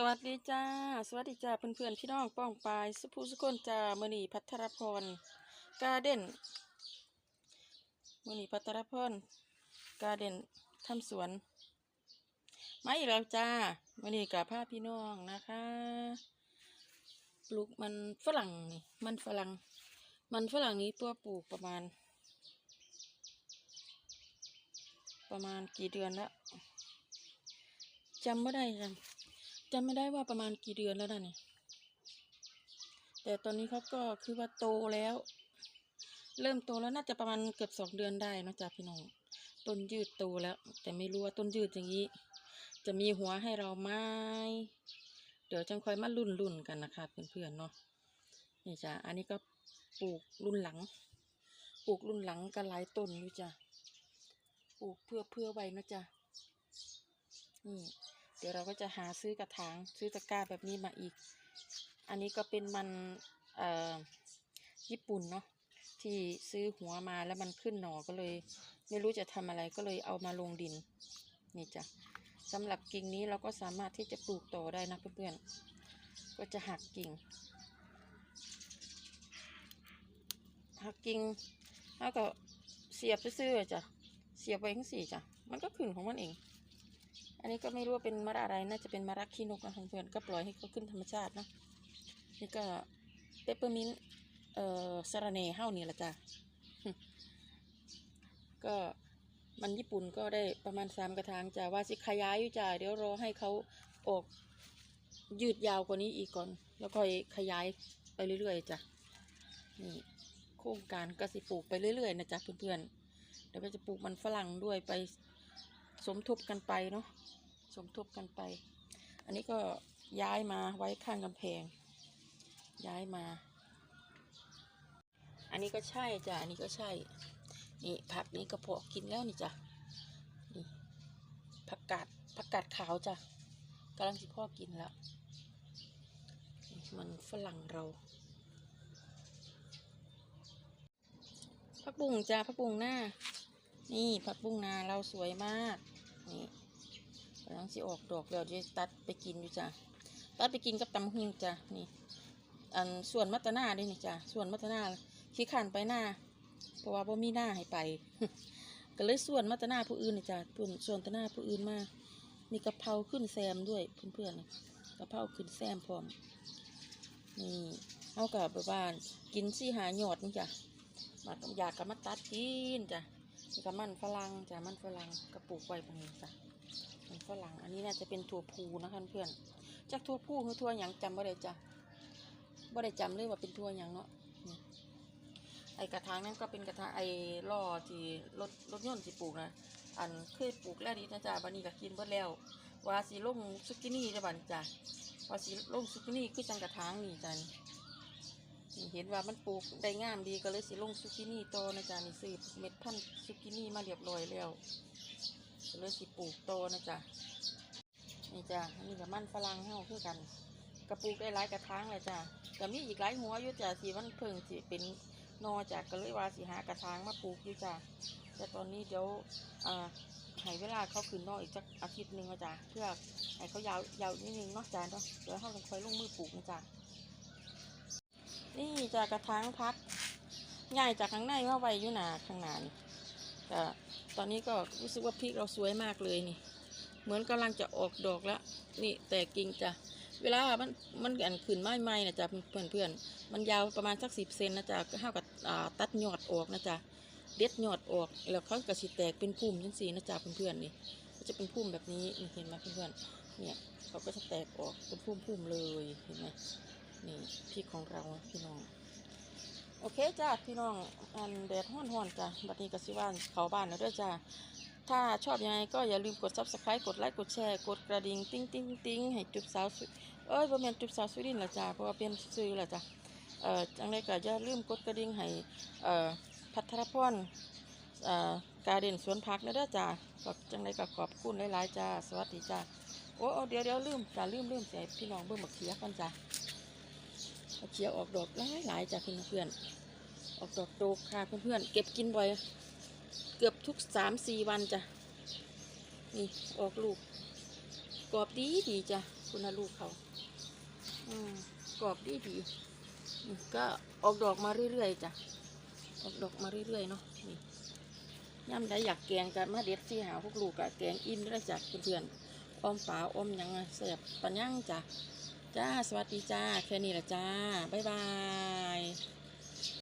สวัสดีจ้า สวัสดีจ้าเพื่อนๆพี่น้องป้องปายสุภูสุคนจ้ามณีพัทรพรกาเด่นมณีพัทรพรกาเด่นทำสวนมาอีกแล้วจ้ามณีกับผ้าพี่น้องนะคะ ปลูกมันฝรั่งนี่มันฝรั่ง มันฝรั่งนี้ตัวปลูกประมาณ ประมาณกี่เดือนแล้วจำไม่ได้จำ จำไม่ได้ว่าประมาณกี่เดือนแล้วนะเนี่ยแต่ตอนนี้เขาก็คือว่าโตแล้ว เริ่มโตแล้วน่าจะประมาณเกือบสองเดือนได้นะจ๊ะพี่น้องต้นยืดโตแล้ว แต่ไม่รู้ว่าต้นยืดอย่างนี้ จะมีหัวให้เราไหมเดี๋ยวจังค่อยมารุ่นรุ่นๆกันนะคะเพื่อนๆเนาะนี่จ้ะอันนี้ก็ปลูกรุ่นหลัง ปลูกรุ่นหลังก็หลายต้นอยู่จ้ะปลูกเพื่อเพื่อไว้นะจ๊ะนี่ เดี๋ยวเราก็จะหาซื้อกระถางซื้อตะกร้าแบบนี้มาอีก อันนี้ก็เป็นมันอ่อญี่ปุ่นเนาะที่ซื้อหัวมาแล้วมันขึ้นหนอก็เลย ไม่รู้จะทำอะไรก็เลยเอามาลงดิน นี่จ้ะสำหรับกิ่งนี้เราก็สามารถที่จะปลูกต่อได้นะเพื่อนๆก็จะหักกิ่งหักกิ่งแล้วก็เสียบซื่อๆจ้ะเสียบไว้ทั้งสี่จ้ะมันก็ขึ้นของมันเอง อันนี้ก็ไม่รู้ว่าเป็นมะระอะไร น่าจะเป็นมะระขี้นกนะเพื่อนๆก็ปล่อยให้เขาขึ้นธรรมชาตินะนี่ก็เปปเปอร์มินต์เอ่อสาระเน่เฮ้านี่แหละจ้ะก็มันญี่ปุ่นก็ได้ประมาณสามกระถางจ้ะว่าสิขยายอยู่จ้ะเดี๋ยวรอให้เขาออกยืดยาวกว่านี้อีกก่อน แล้วค่อยขยายไปเรื่อยๆจ้ะนี่โครงการก็สิปลูกไปเรื่อยๆนะจ๊ะเพื่อนๆเดี๋ยวก็จะปลูกมันฝรั่งด้วยไป สมทบกันไปเนาะสมทบกันไป อันนี้ก็ย้ายมาไว้ข้างกำแพง ย้ายมา อันนี้ก็ใช่จ้ะอันนี้ก็ใช่ นี่ผักนี้ก็พอกินแล้วนี่จ้ะนี่ผักกาดผักกาดขาวจ้ะกำลังสิพ่อกินแล้วมันฝรั่งเราผักบุ้งจ้ะผักบุ้งหน้า นี่ผักบุ้งนาเราสวยมาก นี่กำลังสิออกดอกแล้วจะตัดไปกินอยู่จ้ะ ตัดไปกินกับตำหุงจ้ะ นี่ อันส่วนมัตนาด้วยนี่จ้ะ ส่วนมัตนาขี้ขันไปหน้า เพราะว่าบ่มีหน้าให้ไป ก็เลยส่วนมัตนาผู้อื่นนี่จ้ะส่วนส่วนตนาผู้อื่นมามีกะเพราขึ้นแซมด้วยเพื่อนๆกะเพราขึ้นแซมพร้อม นี่เอากับบบว่ากินซี่หาหยอดนี่จ้ะ มากับอยากกับมาตัดกินจ้ะ นี่กับมันฝรั่งจ้ะมันฝรั่งกระปลูกไว้ตรงนี้จ้ะมันฝรั่ง อันนี้น่าจะเป็นถั่วพูนะคะเพื่อนจากถั่วพูคือถั่วหยังจำบ่ได้จ้ะบ่ได้จำเลยว่าเป็นถั่วหยังเนาะไอกระถางนั้นก็เป็นกระถางไอ้ล่อที่รถรถยนต์ที่ปลูกนะอันเคยปลูกแล้วดีนะจ้ะบันนี้ก็กินเบิดแล้วว่าสีลงซุกินี่จ้ะบันจ้ะว่าสีลงซุกินี่คือจังกระถางนี่จ้ะ เห็นว่ามันปลูกได้งามดีก็เลยสิลงซุกินี่โตนะจ๊ะนี่ซื้อเม็ดพันธุ์ซุกินี่มาเรียบร้อยแล้วก็เลยสิปลูกโตนะจ๊ะนี่จ้ะนี่กับมันฝรั่งเฮาคือกัน กระปลูกได้หลายกระถางเลยจ้ะก็มีอีกหลายหัวอยู่จ้ะสีมันเพิ่งสิเป็นนอจากก็เลยว่าสิหากระถางมาปลูกอยู่จ้ะแต่ตอนนี้เดี๋ยวอ่าให้เวลาเขาขึ้นนออีกจักอาทิตย์หนึ่งนะจ้ะเพื่อให้เขายาวยาวนิดนึงนาะจ้ะเนาะเดี๋ยวเขาต้องคอยลงมือปลูกนะจ้ะ นี่จากกระถางพักง่ายจากข้างในมาไว้อยู่หนาข้างหนานี่แต่ตอนนี้ก็รู้สึกว่าพริกเราสวยมากเลยนี่ เหมือนกำลังจะออกดอกแล้วนี่แต่กิ่งจ้ะเวลา มันมันอันขึ้นไม้ไม้นะจ๊ะเพื่อนเพื่อนมันยาวประมาณสักสิบเซนนะจ๊ะก็เท่ากับตัดยอดออกนะจ๊ะเด็ดยอดออกแล้วเขาก็สิแตกเป็นพุ่มจังสีนะจ๊ะเพื่อนๆนี่ก็จะเป็นพุ่มแบบนี้เห็นไหมเพื่อนๆเนี่ยเขาก็จะแตกออกเป็นพุ่มๆเลยเห็นไหม นี่พริกของเราพี่น้อง โอเคจ้าพี่น้องอันแดดห้อนๆจ้ะบัดนี้กสิว่านเขาบ้านแล้วด้วยจ้าถ้าชอบยังไงก็อย่าลืมกด subscribe กดไลค์กดแชร์กดกระดิ่งติ้งติ้งติ้งให้จุบสาวสุเอ้ยบ่แม่นจุบสาวสุรินทร์ละจ้าเพราะว่าเป็นซื้อละจ้าเอ่อจังไดก็อย่าลืมกดกระดิ่งให้เอ่อพัทรพรเอ่อการเด่นสวนผักนะเด้อจ้าก็จังไดก็ขอบคุณหลายๆจ้าสวัสดีจ้าโอ้โอ้เดี๋ยวเดี๋ยวลืมจ้าลืมลืมใส่พี่น้องเบิ่งบักเขียกันจ้า เอาเขียวออกดอกหลายหลายจากเพื่อนๆออกดอกโตค่ะเพื่อนๆเก็บกินบ่อย เกือบทุกสามสี่วันจ้ะนี่ออกลูกกรอบดีดีจ้ะคุณลูกเขาอืมกรอบดีดีก็ออกดอกมาเรื่อยๆจ้ะออกดอกมาเรื่อยๆเนาะนี่ย่ำได้อยากแกงกันมาเด็ดที่หาพวกลูกกะแกงอิ่มได้จากเพื่อนๆอ้อมปลาอ้อมยังอะแสบปัญญังจ้ะ จ้า สวัสดีจ้า แค่นี้ละจ้า บ๊ายบาย